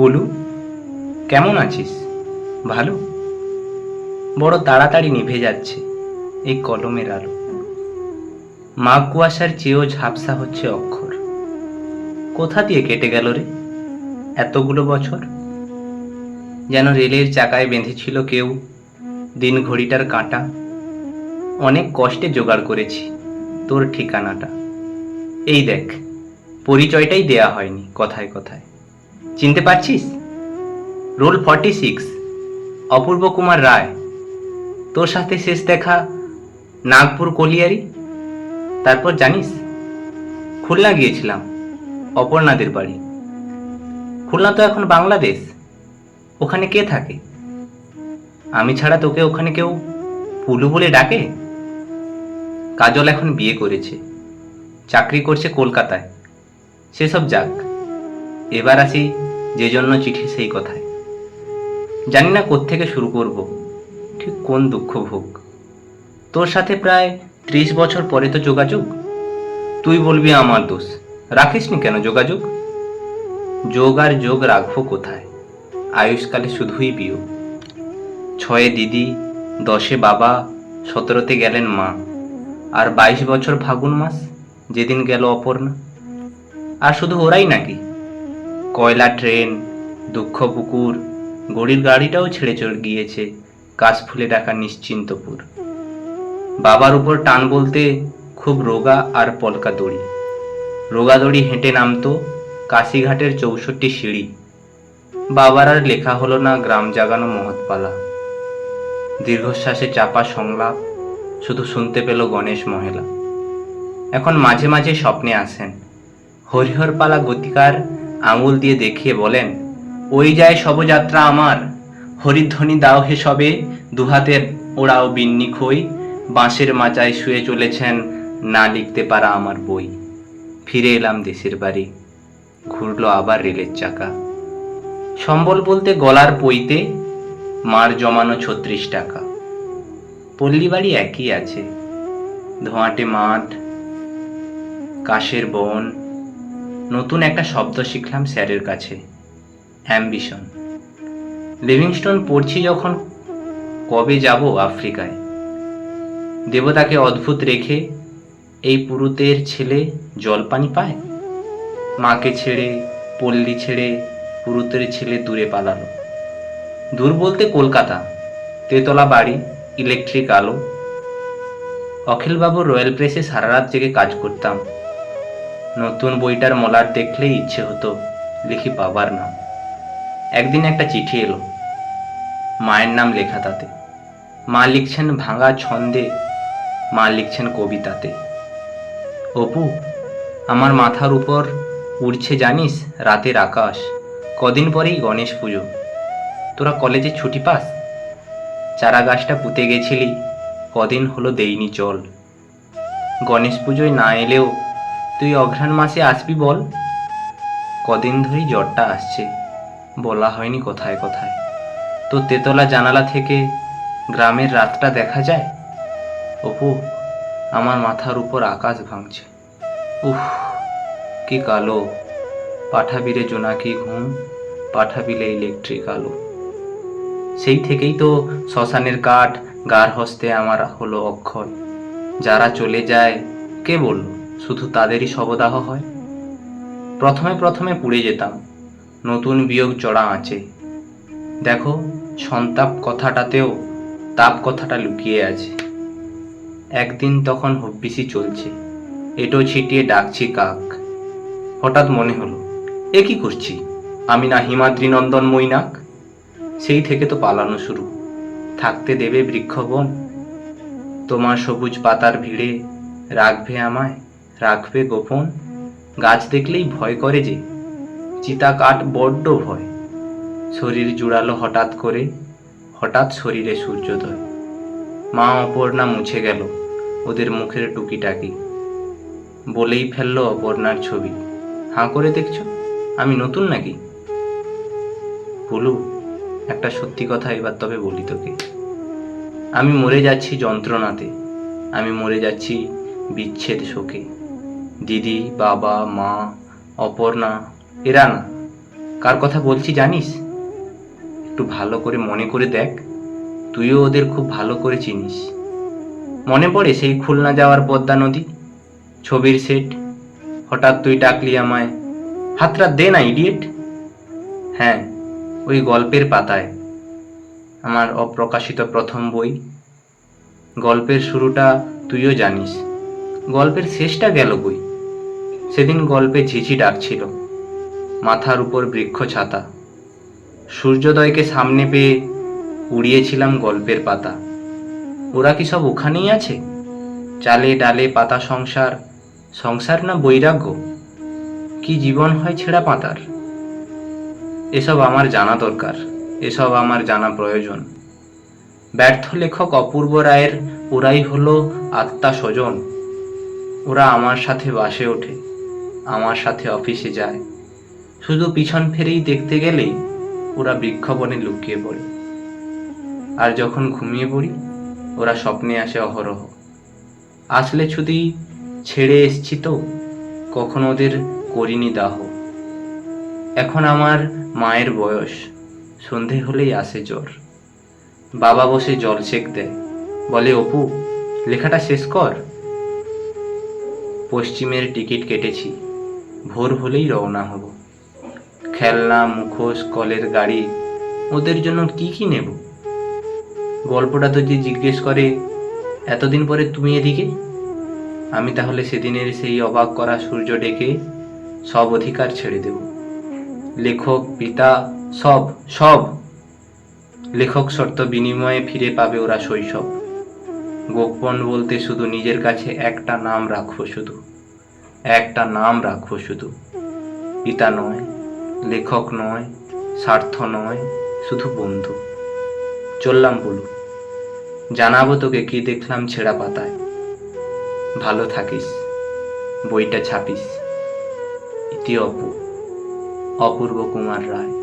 পুলু কেমন আছিস? ভালো? বড় তাড়াতাড়ি নিভে যাচ্ছে এই কলমের আলো। মাঘ কুয়াশার চেয়েও ঝাপসা হচ্ছে অক্ষর। কোথা দিয়ে কেটে গেল রে? এতগুলো বছর? যেন রেলের চাকায় বেঁধেছিল কেউ দিন ঘড়িটার কাঁটা। অনেক কষ্টে জোগাড় করেছি তোর ঠিকানাটা। এই দেখ, পরিচয়টাই দেয়া হয়নি কথায় কথায়। চিনতে পারছিস? Roll forty six Apurba Kumar Roy, তোর সাথে শেষ দেখা নাগপুর কলিয়ারি? তারপর জানিস, খুলনা গিয়েছিলাম, অপর্ণাদের বাড়ি। খুলনা তো এখন বাংলাদেশ, ওখানে কে থাকে? আমি ছাড়া তোকে ওখানে কেউ পুলু বলে ডাকে? কাজল এখন বিয়ে করেছে, চাকরি করছে কলকাতায়। সেসব যাক, এবার আসি যে জন্য চিঠি সেই কথায়। জানি না কোত্থেকে শুরু করব, ঠিক কোন দুঃখ ভোগ। তোর সাথে প্রায় ত্রিশ বছর পরে তো যোগাযোগ। তুই বলবি আমার দোষ। রাখিসনি কেন যোগাযোগ? যোগ আর যোগ রাখব কোথায়? আয়ুষকালে শুধুই বিয়োগ। ছয়ে দিদি, দশে বাবা, সতেরোতে গেলেন মা। আর বাইশ বছর ফাগুন মাস, যেদিন গেল অপর্ণা। আর শুধু ওরাই নাকি? কয়লা ট্রেন, দুঃখ পুকুর গড়ির গাড়িটাও ছেড়ে চলে গিয়েছে কাশফুলে ডাকা নিশ্চিন্তপুর। বাবার উপর টান বলতে খুব রোগা আর পলকা দড়ি রোগা দড়ি হেঁটে নামতো কাশিঘাটের চৌষট্টি সিঁড়ি। বাবার আর লেখা হলো না গ্রাম জাগানো মহৎপালা। দীর্ঘশ্বাসে চাপা সংলাপ, শুধু শুনতে পেল গণেশ মহেলা। এখন মাঝে মাঝে স্বপ্নে আসেন। হরিহরপালা গতিকার আঙুল দিয়ে দেখিয়ে বলেন, ওই যায় শবযাত্রা আমার। হরিধ্বনি দাও হে সবে দুহাতে ওড়াও বিন্নি খই। বাঁশের মাচায় শুয়ে চলেছেন, না লিখতে পারা আমার বই। ফিরে এলাম দেশের বাড়ি। ঘুরল আবার রেলের চাকা। সম্বল বলতে গলার পইতে মার জমানো ছত্রিশ টাকা। পল্লী বাড়ি একই আছে। ধোঁয়াটে মাঠ, কাশের বন নতুন একটা শব্দ শিখলাম স্যারের কাছে। অ্যাম্বিশন। লিভিংস্টোন পড়ছি যখন কবে যাব আফ্রিকায়। দেবতাকে অদ্ভুত রেখে এই পুরুতের ছেলে জলপানি পায়? মাকে ছেড়ে, পল্লী ছেড়ে পুরুতের ছেলে দূরে পালালো। দূর বলতে কলকাতা, তেতলা বাড়ি, ইলেকট্রিক আলো। অখিলবাবুর রয়্যাল প্রেসে সারা রাত জেগে কাজ করতাম। নতুন বইটার মলার দেখলেই ইচ্ছে হতো লিখি বাবার নাম। একদিন একটা চিঠি এলো, মায়ের নাম লেখা তাতে। মা লিখছেন ভাঙা ছন্দে, মা লিখছেন কবিতাতে। অপু, আমার মাথার উপর উড়ছে জানিস রাতের আকাশ, কদিন পরেই গণেশ পুজো। তোরা কলেজে ছুটি পাস? চারা গাছটা পুঁতে গেছিলি, কদিন হলো দেইনি জল। গণেশ পুজোয় না এলেও তুই অঘ্রাণ মাসে আসবি বল? কদিন ধরেই জ্বরটা আসছে। বলা হয়নি কোথায় কোথায়। তো তেতলা জানালা থেকে গ্রামের রাতটা দেখা যায়? অপু, আমার মাথার উপর আকাশ ভাঙছে। উফ, কি কালো। পাঠাবিরে জোনাকি ঘুম, পাঠাবিলে ইলেকট্রিক আলো। সেই থেকেই তো শ্মশানের কাঠ গার হস্তে আমার হলো অক্ষয়। যারা চলে যায়, কে বলল? শুধু তাদেরই শবদাহ হয়? প্রথমে প্রথমে পুড়ে যেতাম। নতুন বিয়োগ চড়া আছে। দেখো, সন্তাপ কথাটাতেও তাপ কথাটা লুকিয়ে আছে। একদিন তখন হব্বিসি চলছে। এটো ছিটিয়ে ডাকছি কাক। হঠাৎ মনে হলো, এ কি করছি? আমি না হিমাদ্রি নন্দন মৈনাক? সেই থেকে তো পালানো শুরু। থাকতে দেবে বৃক্ষবন। তোমার সবুজ পাতার ভিড়ে রাখবে আমায়। রাখবে গোপন। গাছ দেখলেই ভয় করে যে চিতা কাঠ বড্ড ভয়। শরীর জুড়ালো হঠাৎ করে, হঠাৎ শরীরে সূর্যোদয়। মা অপর্ণা মুছে গেল ওদের মুখের টুকিটাকি। বলেই ফেলল অপর্ণার ছবি। হাঁ করে দেখছ? আমি নতুন নাকি? বলু, একটা সত্যি কথা এবার তবে বলি তোকে। আমি মরে যাচ্ছি যন্ত্রণাতে। আমি মরে যাচ্ছি বিচ্ছেদ শোকে। দিদি, বাবা, মা, অপর্ণা এরা না কার কথা বলছি জানিস? একটু ভালো করে মনে করে দেখ, তুইও ওদের খুব ভালো করে চিনিস। মনে পড়ে সেই খুলনা যাওয়ার পদ্মা নদী? ছবির সেট হঠাৎ তুই ডাকলি আমায় হাতটা দে না ইডিয়েট হ্যাঁ ওই গল্পের পাতায়, আমার অপ্রকাশিত প্রথম বই। গল্পের শুরুটা তুইও জানিস। গল্পের শেষটা গেল বই সেদিন গল্পে ঝিঝি ডাকছিল। মাথার উপর বৃক্ষ ছাতা। সূর্যোদয়কে সামনে পেয়ে উড়িয়েছিলাম গল্পের পাতা। ওরা কি সব ওখানেই আছে? চালে ডালে পাতা সংসার সংসার না বৈরাগ্য? কি জীবন হয় ছেঁড়া পাতার? এসব আমার জানা দরকার, এসব আমার জানা প্রয়োজন। ব্যর্থ লেখক অপূর্ব রায়ের, ওরাই হলো আত্মা স্বজন। ওরা আমার সাথে বাসে ওঠে। আমার সাথে অফিসে যায়। শুধু পিছন ফেরেই দেখতে গেলেই ওরা বৃক্ষবনে লুকিয়ে পড়ে। আর যখন ঘুমিয়ে পড়ি, ওরা স্বপ্নে আসে অহরহ। আসলে ছুটি ছেড়ে এসছি তো, কখনো ওদের করিনি দাহ। এখন আমার মায়ের বয়স, সন্ধে হলেই আসে জ্বর। বাবা বসে জল সেক দেয়, বলে, অপু, লেখাটা শেষ কর। পশ্চিমের টিকিট কেটেছি। ভোর হলেই রওনা হব। খেলনা, মুখোশ, কলের গাড়ি, ওদের জন্য কি কি নেব? গল্পটা তো যে জিজ্ঞেস করে, এতদিন পরে তুমি এদিকে? আমি তাহলে সেদিনের সেই অবাক করা সূর্য ডেকে সব অধিকার ছেড়ে দেব। লেখক, পিতা, সব সব। লেখক শর্ত বিনিময়ে ফিরে পাবে ওরা শৈশব। গোপন বলতে শুধু নিজের কাছে একটা নাম রাখব শুধু। একটা নাম রাখব শুধু। পিতা নয়, লেখক নয়, স্বার্থ নয়, শুধু বন্ধু। চললাম বলু জানাব তোকে কি দেখলাম ছেঁড়া পাতায়। ভালো থাকিস, বইটা ছাপিস। ইতি অপু, অপূর্ব কুমার রায়।